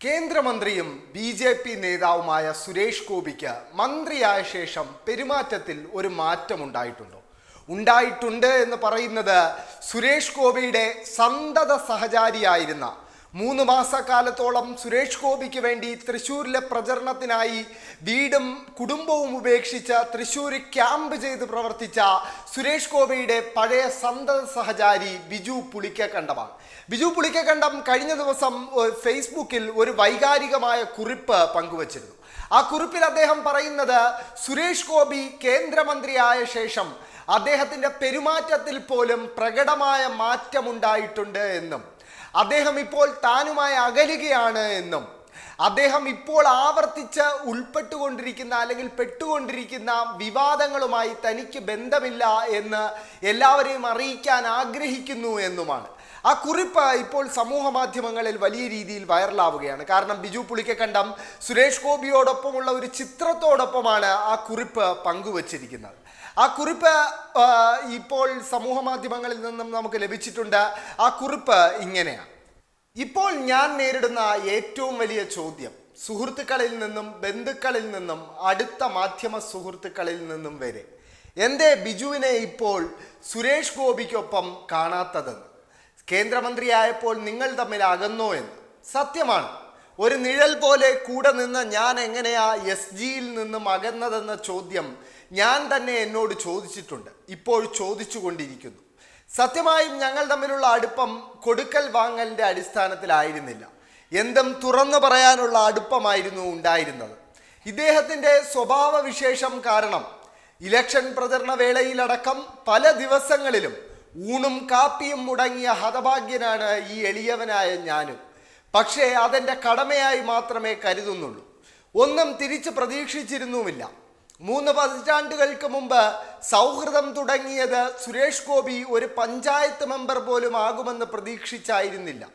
കേന്ദ്രമന്ത്രിയും B J P നേതാവുമായ സുരേഷ് ഗോപിക്ക് മന്ത്രിയായ ശേഷം പെരുമാറ്റത്തിൽ ഒരു മാറ്റം ഉണ്ടായിട്ടുണ്ടോ ഉണ്ടായിട്ടുണ്ട് എന്ന് പറയുന്നത് സുരേഷ് ഗോപിയുടെ സന്തത സഹചാരിയായിരുന്ന മൂന്ന് മാസക്കാലത്തോളം സുരേഷ് ഗോപിക്ക് വേണ്ടി തൃശ്ശൂരിലെ പ്രചരണത്തിനായി വീടും കുടുംബവും ഉപേക്ഷിച്ച് തൃശ്ശൂർ ക്യാമ്പ് ചെയ്ത് പ്രവർത്തിച്ച സുരേഷ് ഗോപിയുടെ പഴയ സന്ത സഹചാരി ബിജു പുളിക്കക്കണ്ടമാണ്. ബിജു പുളിക്കക്കണ്ടം കഴിഞ്ഞ ദിവസം ഫേസ്ബുക്കിൽ ഒരു വൈകാരികമായ കുറിപ്പ് പങ്കുവച്ചിരുന്നു. ആ കുറിപ്പിൽ അദ്ദേഹം പറയുന്നത് സുരേഷ് ഗോപി കേന്ദ്രമന്ത്രിയായ ശേഷം അദ്ദേഹത്തിന്റെ പെരുമാറ്റത്തിൽ പോലും പ്രകടമായ മാറ്റമുണ്ടായിട്ടുണ്ട് എന്നും. അദ്ദേഹം ഇപ്പോൾ താനുമായി അകലുകയാണ് എന്നും അദ്ദേഹം ഇപ്പോൾ ആവർത്തിച്ച് ഉൾപ്പെട്ടുകൊണ്ടിരിക്കുന്ന അല്ലെങ്കിൽ പെട്ടുകൊണ്ടിരിക്കുന്ന വിവാദങ്ങളുമായി തനിക്ക് ബന്ധമില്ല എന്ന് എല്ലാവരെയും അറിയിക്കാൻ ആഗ്രഹിക്കുന്നു എന്നുമാണ്. ആ കുറിപ്പ് ഇപ്പോൾ സമൂഹ മാധ്യമങ്ങളിൽ വലിയ രീതിയിൽ വൈറലാവുകയാണ്. കാരണം ബിജു പുളിക്കക്കണ്ടം സുരേഷ് ഗോപിയോടൊപ്പമുള്ള ഒരു ചിത്രത്തോടൊപ്പമാണ് ആ കുറിപ്പ് പങ്കുവച്ചിരിക്കുന്നത്. ആ കുറിപ്പ് ഇപ്പോൾ സമൂഹ മാധ്യമങ്ങളിൽ നിന്നും നമുക്ക് ലഭിച്ചിട്ടുണ്ട്. ആ കുറിപ്പ് ഇങ്ങനെയാണ് ഇപ്പോൾ ഞാൻ നേരിടുന്ന ഏറ്റവും വലിയ ചോദ്യം സുഹൃത്തുക്കളിൽ നിന്നും ബന്ധുക്കളിൽ നിന്നും അടുത്ത മാധ്യമ സുഹൃത്തുക്കളിൽ നിന്നും വരെ. എന്തേ ബിജുവിനെ ഇപ്പോൾ സുരേഷ് ഗോപിക്കൊപ്പം കാണാത്തതെന്ന് കേന്ദ്രമന്ത്രിയായപ്പോൾ നിങ്ങൾ തമ്മിൽ അകന്നോ എന്ന്. സത്യമാണ്. ഒരു നിഴൽ പോലെ കൂടെ നിന്ന് ഞാൻ എങ്ങനെയാ എസ് ജിയിൽ നിന്നും അകന്നതെന്ന ചോദ്യം ഞാൻ തന്നെ എന്നോട് ചോദിച്ചിട്ടുണ്ട്. ഇപ്പോൾ ചോദിച്ചുകൊണ്ടിരിക്കുന്നു. സത്യമായും ഞങ്ങൾ തമ്മിലുള്ള അടുപ്പം കൊടുക്കൽ വാങ്ങലിന്റെ അടിസ്ഥാനത്തിലായിരുന്നില്ല. എന്തും തുറന്നു പറയാനുള്ള അടുപ്പമായിരുന്നു ഉണ്ടായിരുന്നത്. ഇദ്ദേഹത്തിന്റെ സ്വഭാവവിശേഷം കാരണം ഇലക്ഷൻ പ്രചരണ വേളയിലടക്കം പല ദിവസങ്ങളിലും ഊണും കാപ്പിയും മുടങ്ങിയ ഹതഭാഗ്യനാണ് ഈ എളിയവനായ ഞാനും. പക്ഷേ അതെന്റെ കടമയായി മാത്രമേ കരുതുന്നുള്ളൂ. ഒന്നും തിരിച്ച് പ്രതീക്ഷിച്ചിരുന്നുമില്ല. മൂന്ന് പതിറ്റാണ്ടുകൾക്ക് മുമ്പ് സൗഹൃദം തുടങ്ങിയത് സുരേഷ് ഗോപി ഒരു പഞ്ചായത്ത് മെമ്പർ പോലും ആകുമെന്ന് പ്രതീക്ഷിച്ചായിരുന്നില്ല.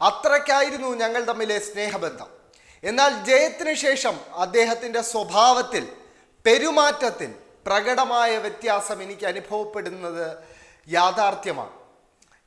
അത്രയ്ക്കായിരുന്നു ഞങ്ങൾ തമ്മിലെ സ്നേഹബന്ധം. എന്നാൽ ജയത്തിന് ശേഷം അദ്ദേഹത്തിന്റെ സ്വഭാവത്തിൽ പെരുമാറ്റത്തിൽ പ്രകടമായ വ്യത്യാസം എനിക്ക് അനുഭവപ്പെടുന്നത് യാഥാർത്ഥ്യമാണ്.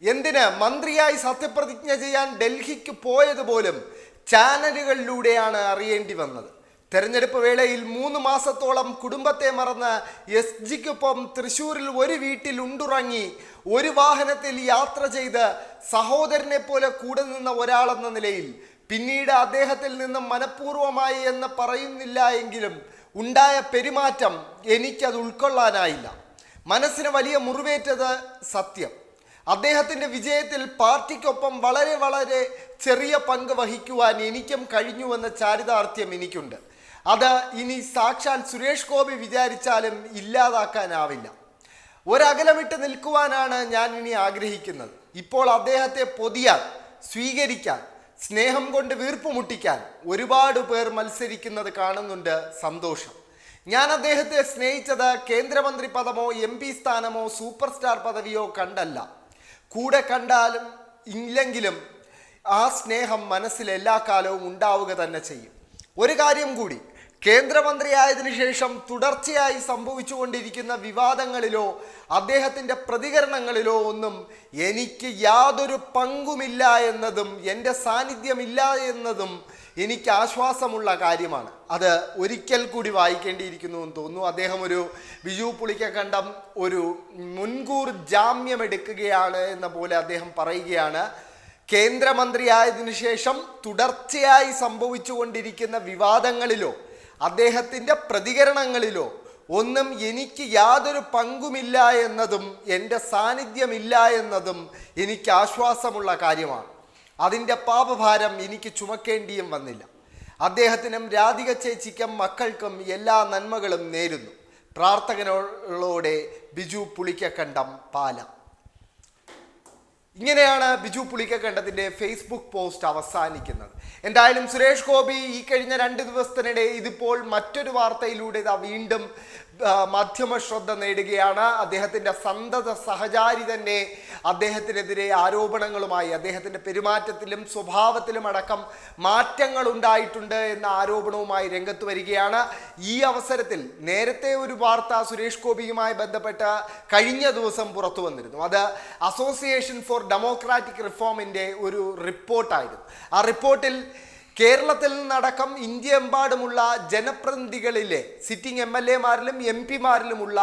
എന്തിന് മന്ത്രിയായി സത്യപ്രതിജ്ഞ ചെയ്യാൻ ഡൽഹിക്ക് പോയതുപോലും ചാനലുകളിലൂടെയാണ് അറിയേണ്ടി വന്നത്. തെരഞ്ഞെടുപ്പ് വേളയിൽ മൂന്ന് മാസത്തോളം കുടുംബത്തെ മറന്ന് എസ് ജിക്കൊപ്പം തൃശൂരിൽ ഒരു വീട്ടിൽ ഉണ്ടുറങ്ങി ഒരു വാഹനത്തിൽ യാത്ര ചെയ്ത് സഹോദരനെ പോലെ കൂടെ നിന്ന ഒരാളെന്ന നിലയിൽ പിന്നീട് അദ്ദേഹത്തിൽ നിന്നും മനഃപൂർവമായി എന്ന് പറയുന്നില്ല എങ്കിലും ഉണ്ടായ പെരുമാറ്റം എനിക്കത് ഉൾക്കൊള്ളാനായില്ല. മനസ്സിന് വലിയ മുറിവേറ്റത് സത്യം. അദ്ദേഹത്തിന്റെ വിജയത്തിൽ പാർട്ടിക്കൊപ്പം വളരെ വളരെ ചെറിയ പങ്ക് വഹിക്കുവാൻ എനിക്കും കഴിഞ്ഞുവെന്ന ചാരിതാർത്ഥ്യം എനിക്കുണ്ട്. അത് ഇനി സാക്ഷാൽ സുരേഷ് ഗോപി വിചാരിച്ചാലും ഇല്ലാതാക്കാനാവില്ല. ഒരകലമിട്ട് നിൽക്കുവാനാണ് ഞാൻ ഇനി ആഗ്രഹിക്കുന്നത്. ഇപ്പോൾ അദ്ദേഹത്തെ പൊതിയാൻ സ്വീകരിക്കാൻ സ്നേഹം കൊണ്ട് വീർപ്പ് മുട്ടിക്കാൻ ഒരുപാട് പേർ മത്സരിക്കുന്നത് കാണുന്നുണ്ട് സന്തോഷം. ഞാൻ അദ്ദേഹത്തെ സ്നേഹിച്ചത് കേന്ദ്രമന്ത്രി പദമോ എം പി സ്ഥാനമോ സൂപ്പർ സ്റ്റാർ പദവിയോ കണ്ടല്ല. കൂടെ കണ്ടാലും ഇല്ലെങ്കിലും ആ സ്നേഹം മനസ്സിൽ എല്ലാ കാലവും ഉണ്ടാവുക തന്നെ ചെയ്യും. ഒരു കാര്യം കൂടി കേന്ദ്രമന്ത്രിയായതിനു ശേഷം തുടർച്ചയായി സംഭവിച്ചുകൊണ്ടിരിക്കുന്ന വിവാദങ്ങളിലോ അദ്ദേഹത്തിന്റെ പ്രതികരണങ്ങളിലോ ഒന്നും എനിക്ക് യാതൊരു പങ്കുമില്ല എന്നതും എന്റെ സാന്നിധ്യമില്ല എന്നതും എനിക്ക് ആശ്വാസമുള്ള കാര്യമാണ്. അത് ഒരിക്കൽ കൂടി വായിക്കേണ്ടിയിരിക്കുന്നു എന്ന് തോന്നുന്നു. അദ്ദേഹം ഒരു ബിജു പുളിക്കക്കണ്ടം ഒരു മുൻകൂർ ജാമ്യം എടുക്കുകയാണ് എന്ന പോലെ അദ്ദേഹം പറയുകയാണ്. കേന്ദ്രമന്ത്രിയായതിനു ശേഷം തുടർച്ചയായി സംഭവിച്ചുകൊണ്ടിരിക്കുന്ന വിവാദങ്ങളിലോ അദ്ദേഹത്തിന്റെ പ്രതികരണങ്ങളിലോ ഒന്നും എനിക്ക് യാതൊരു പങ്കുമില്ല എന്നതും എന്റെ സാന്നിധ്യമില്ല എന്നതും എനിക്ക് ആശ്വാസമുള്ള കാര്യമാണ്. അതിന്റെ പാപഭാരം എനിക്ക് ചുമക്കേണ്ടിയും വന്നില്ല. അദ്ദേഹത്തിനും രാധിക ചേച്ചിക്കും മക്കൾക്കും എല്ലാ നന്മകളും നേരുന്നു. പ്രാർത്ഥകനോളോടെ ബിജു പുളിക്കക്കണ്ടം പാല. ഇങ്ങനെയാണ് ബിജു പുളിക്കക്കണ്ടത്തിന്റെ ഫേസ്ബുക്ക് പോസ്റ്റ് അവസാനിക്കുന്നത്. എന്തായാലും സുരേഷ് ഗോപി ഈ കഴിഞ്ഞ രണ്ട് ദിവസത്തിനിടെ ഇതിപ്പോൾ മറ്റൊരു വാർത്തയിലൂടെ ഇതാ വീണ്ടും മാധ്യമ ശ്രദ്ധ നേടുകയാണ്. അദ്ദേഹത്തിന്റെ സന്തത സഹചാരി തന്നെ അദ്ദേഹത്തിനെതിരെ ആരോപണങ്ങളുമായി അദ്ദേഹത്തിന്റെ പെരുമാറ്റത്തിലും സ്വഭാവത്തിലും അടക്കം മാറ്റങ്ങൾ ഉണ്ടായിട്ടുണ്ട് എന്ന ആരോപണവുമായി രംഗത്ത് വരികയാണ്. ഈ അവസരത്തിൽ നേരത്തെ ഒരു വാർത്ത സുരേഷ് ഗോപിയുമായി ബന്ധപ്പെട്ട് കഴിഞ്ഞ ദിവസം പുറത്തു വന്നിരുന്നു. അത് അസോസിയേഷൻ ഫോർ ഡെമോക്രാറ്റിക് റിഫോമിന്റെ ഒരു റിപ്പോർട്ടായിരുന്നു. ആ റിപ്പോർട്ടിൽ കേരളത്തിൽ നിന്നടക്കം ഇന്ത്യയെമ്പാടുമുള്ള ജനപ്രതിനിധികളിലെ സിറ്റിംഗ് എം എൽ എമാരിലും എം പിമാരിലുമുള്ള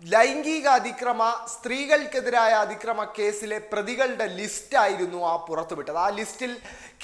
ലൈംഗിക അതിക്രമ സ്ത്രീകൾക്കെതിരായ അതിക്രമ കേസിലെ പ്രതികളുടെ ലിസ്റ്റായിരുന്നു ആ പുറത്തുവിട്ടത്. ആ ലിസ്റ്റിൽ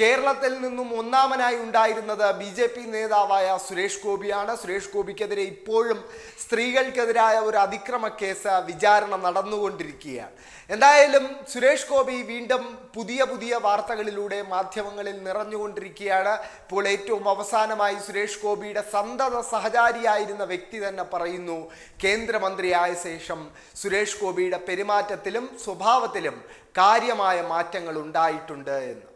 കേരളത്തിൽ നിന്നും ഒന്നാമനായി ഉണ്ടായിരുന്നത് ബി ജെ പി നേതാവായ സുരേഷ് ഗോപിയാണ്. സുരേഷ് ഗോപിക്കെതിരെ ഇപ്പോഴും സ്ത്രീകൾക്കെതിരായ ഒരു അതിക്രമ കേസ് വിചാരണ നടന്നുകൊണ്ടിരിക്കുകയാണ്. എന്തായാലും സുരേഷ് ഗോപി വീണ്ടും പുതിയ പുതിയ വാർത്തകളിലൂടെ മാധ്യമങ്ങളിൽ നിറഞ്ഞുകൊണ്ടിരിക്കുകയാണ്. ഇപ്പോൾ ഏറ്റവും അവസാനമായി സുരേഷ് ഗോപിയുടെ സന്തത സഹചാരിയായിരുന്ന വ്യക്തി തന്നെ പറയുന്നു കേന്ദ്രമന്ത്രിയായ ശേഷം സുരേഷ് ഗോപിയുടെ പെരുമാറ്റത്തിലും സ്വഭാവത്തിലും കാര്യമായ മാറ്റങ്ങൾ ഉണ്ടായിട്ടുണ്ട് എന്ന്.